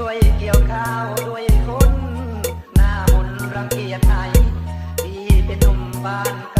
ช่วยเกี่ยวข้าวด้วยคนหน้ามนรังเกียจไทยพี่เป็นหนุ่มบ้าน